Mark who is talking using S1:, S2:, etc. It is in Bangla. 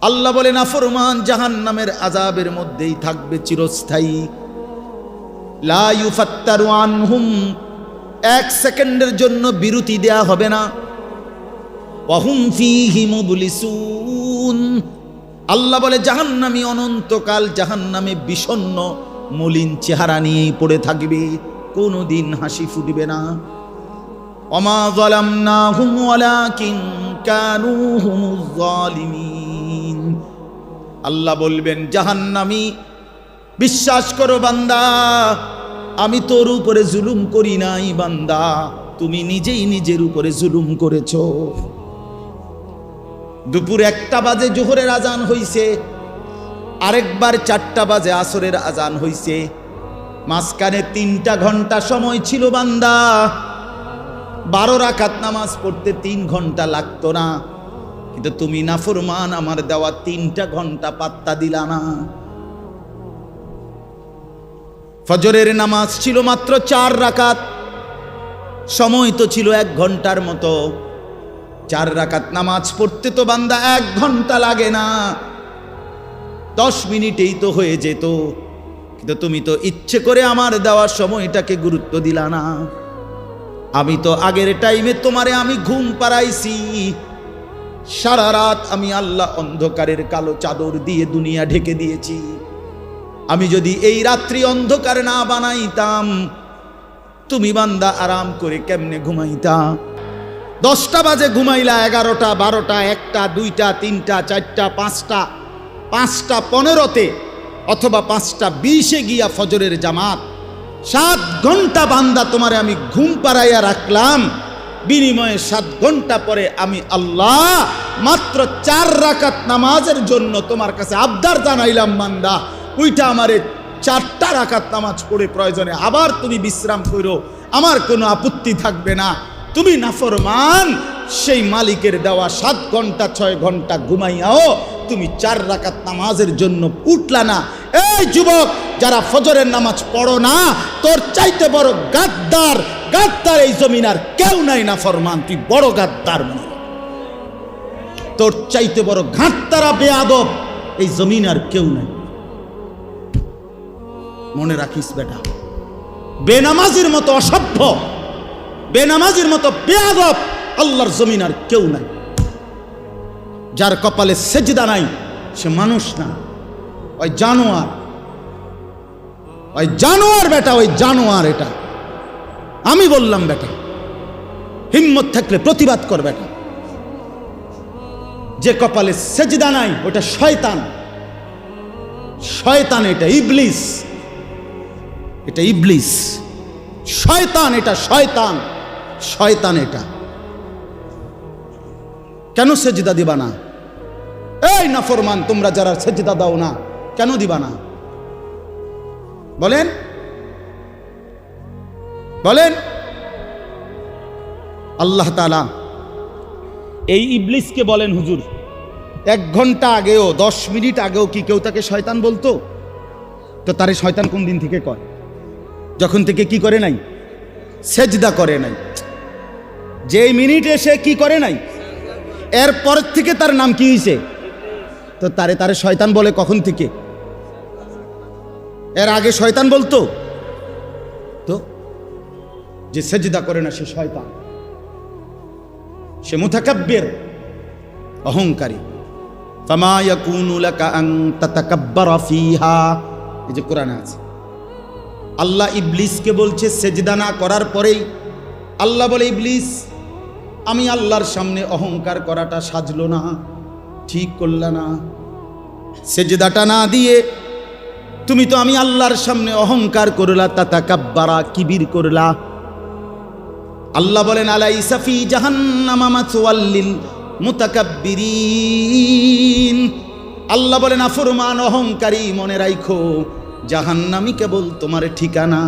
S1: আল্লাহ বলে নাফরমান জাহান নামের আজাবের মধ্যেই থাকবে চিরস্থায়ী। লা ইউফাত্তারু আনহুম, এক সেকেন্ডের জন্য বিরতি দেয়া হবে না। ওয়াহুম ফীহি মুবলিসুন। আল্লাহ বলে জাহান্নামী অনন্তকাল জাহান্নামে বিষণ্ণ, মলিন চেহারা নিয়েই পড়ে থাকবে। কোনোদিন হাসি ফুটবে না। অমা জলাম যালামনাহুম ওয়ালাকিন কানু হুমুজ জালিমিন। আল্লাহ বলবেন, জাহান্নামী, বিশ্বাস করো বান্দা, আমি তোর উপরে জুলুম করি নাই বান্দা, তুমি নিজেই নিজের উপরে জুলুম করেছ। দুপুর একটা বাজে জোহরের আজান হইছে, আরেকবার চারটা বাজে আসরের আজান হইছে। মাঝখানে তিনটা ঘণ্টা সময় ছিল বান্দা, বারো রাকাত নামাজ পড়তে তিন ঘণ্টা লাগতো না। কিন্তু তুমি নাফরমান আমার দেওয়া তিনটা ঘণ্টা পাত্তা দিলা না। ফজরের নামাজ ছিল মাত্র চার রাকাত, সময় তো ছিল এক ঘণ্টার মতো। চার রাকাত নামাজ পড়তে তো বান্দা এক ঘণ্টা লাগে না। দশ মিনিটেই তো হয়ে যেত, কিন্তু তুমি তো ইচ্ছে করে আমার দেওয়ার সময়টাকে গুরুত্ব দিলা না। আমি তো আগের টাইমে তোমারে আমি ঘুম পাড়াইছি সারা রাত আমি আল্লাহ অন্ধকারের কালো চাদর দিয়ে দুনিয়া ঢেকে দিয়েছি। আমি যদি এই রাত্রি অন্ধকার না বানাইতাম, তুমি বান্দা আরাম করে কেমনে ঘুমাইতা? দশটা বাজে ঘুমাইলা, এগারোটা, বারোটা, একটা, দুইটা, তিনটা, চারটা, পাঁচটা পাঁচটা পনেরোতে অথবা পাঁচটা বিশে গিয়া ফজরের জামাত। সাত ঘণ্টা বান্দা তোমারে আমি ঘুম পাড়াইয়া রাখলাম। বিনিময়ে সাত ঘণ্টা পরে আমি আল্লাহ মাত্র চার রাকাত নামাজের জন্য তোমার কাছে আবদার জানাইলাম মান্দা ওইটা আমারে চারটা রাকাত নামাজ পড়ে প্রয়োজনে। আবার তুমি বিশ্রাম করো, আমার কোনো আপত্তি থাকবে না। তুমি নাফরমান, সেই মালিকের দেওয়া সাত ঘণ্টা, ছয় ঘণ্টা ঘুমাইয়াও তুমি চার রাকাত নামাজের জন্য উঠলা না। এই যুবক, যারা ফজরের নামাজ পড়ো না, তোর চাইতে বড় গাদ্দার গাদ্দার এই জমিন আর কেউ নাই না ফরমান, তুই বড় গাদ্দার মনে। তোর চাইতে বড় ঘাটতারা বেয়াদব এই জমিন আর কেউ নাই। মনে রাখিস বেটা, বেনামাজির মতো অসভ্য, বেনামাজির মতো বেয়াদব আল্লাহর জমিন আর কেউ নাই। যার কপালে সেজদা নাই, সে মানুষ না। ওই জানোয়ার ওই জানোয়ার বেটা, ওই জানোয়ার এটা। আমি বললাম, বেটা, হিম্মত থাকলে প্রতিবাদ কর, বেটা। যে কপালে সেজদা নাই, ওটা শয়তান। শয়তান এটা ইবলিস। এটা ইবলিস। শয়তান এটা শয়তান। শয়তান এটা। কেন সেজদা দিবা না? এই নাফরমান, তোমরা যারা সেজদা দাও না, কেন দিবা না? বলেন বলেন আল্লাহ তালা এই ইবলিসকে বলেন হুজুর। এক ঘণ্টা আগেও দশ মিনিট আগেও কি কেউ তাকে শয়তান বলতো? তো তারে শয়তান কোন দিন থেকে কয় যখন থেকে কি করে নাই? সেজদা করে নাই। যে মিনিটে সে কি করে নাই? এর পরের থেকে তার নাম কি হয়েছে তো তারে তারে শয়তান বলে কখন থেকে? এর আগে শয়তান বলতো? যে সেজদা করে না সে শয়তান। সে মুতাকাব্বির, অহংকারী। এই যে কোরআনে আছে। আল্লাহ ইবলিসকে বলছে, সেজদা না করার পরেই আল্লাহ বলে, ইবলিস, আমি আল্লাহর সামনে অহংকার করাটা সাজলো না, ঠিক করলা না। সেজদাটা না দিয়ে তুমি তো আমি আল্লাহর সামনে অহংকার করলা তাতা কাব্বারা কিবির করলা। আল্লাহ বলেন আলাই সাফি জাহান্নামা মাথওয়াল্লিল মুতাকাব্বিরিন। আল্লাহ বলেন, আফরমান অহংকারী মনে রাইখো জাহান্নামি কেবল তোমার ঠিকানা।